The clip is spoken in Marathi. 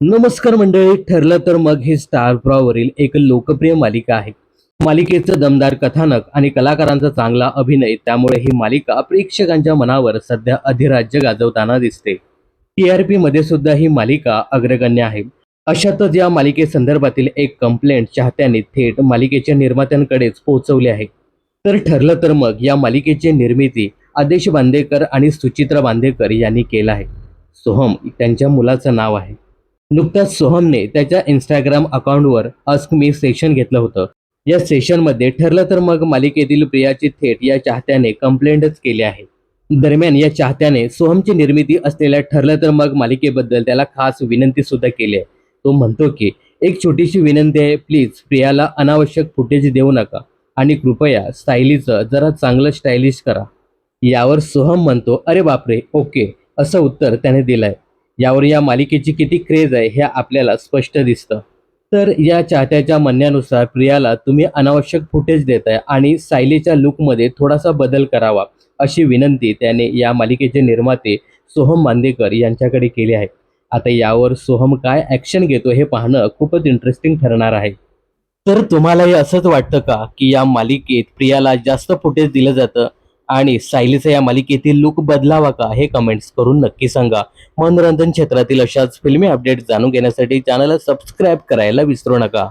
नमस्कार मंडळी ठरलं तर मग ही स्टार प्रॉवरील एक लोकप्रिय मालिका आहे. मालिकेचं दमदार कथानक आणि कलाकारांचा चांगला अभिनय त्यामुळे ही मालिका प्रेक्षकांच्या मनावर सध्या अधिराज्य गाजवताना दिसते. टीआरपी मध्ये सुद्धा ही मालिका अग्रगण्य आहे. अशातच या मालिकेसंदर्भातील एक कंप्लेंट चाहत्यांनी थेट मालिकेच्या निर्मात्यांकडेच पोहोचवली आहे. तर ठरलं तर मग या मालिकेची निर्मिती आदेश बांदेकर आणि सुचित्रा बांदेकर यांनी केलं आहे. सोहम त्यांच्या मुलाचं नाव आहे. नुकताच सोहमने त्याच्या इंस्टाग्राम अकाउंटवर अस्क मी सेशन घेतलं होतं. या सेशनमध्ये ठरलं तर मग मालिकेतील प्रियाची थेट या चाहत्याने कंप्लेंटच केली आहे. दरम्यान या चाहत्याने सोहमची निर्मिती असलेल्या ठरलं तर मग मालिकेबद्दल त्याला खास विनंती सुद्धा केली आहे. तो म्हणतो की एक छोटीशी विनंती आहे प्लीज प्रियाला अनावश्यक फुटेज देऊ नका आणि कृपया स्टायलीचं जरा चांगलं स्टायलिश करा. यावर सोहम म्हणतो अरे बापरे ओके असं उत्तर त्याने दिलंय. यावर या मालिकेची किती क्रेज आहे हे आपल्याला स्पष्ट दिसतं. तर या चाहत्याच्या म्हणण्यानुसार प्रियाला तुम्ही अनावश्यक फुटेज देताय आणि सायलीच्या लुकमध्ये थोडासा बदल करावा अशी विनंती त्याने या मालिकेचे निर्माते सोहम बांदेकर यांच्याकडे केली आहे. आता यावर सोहम काय ॲक्शन घेतो हे पाहणं खूपच इंटरेस्टिंग ठरणार आहे. तर तुम्हालाही असंच वाटतं का की या मालिकेत प्रियाला जास्त फुटेज दिलं जातं? आणि सायलीचा या मालिकेतील लुक बदलावा का हे कमेंट्स करून नक्की सांगा. मनोरंजन क्षेत्रातील अशाच फिल्मी अपडेट जाणून घेण्यासाठी चॅनलला सबस्क्राईब करायला विसरू नका.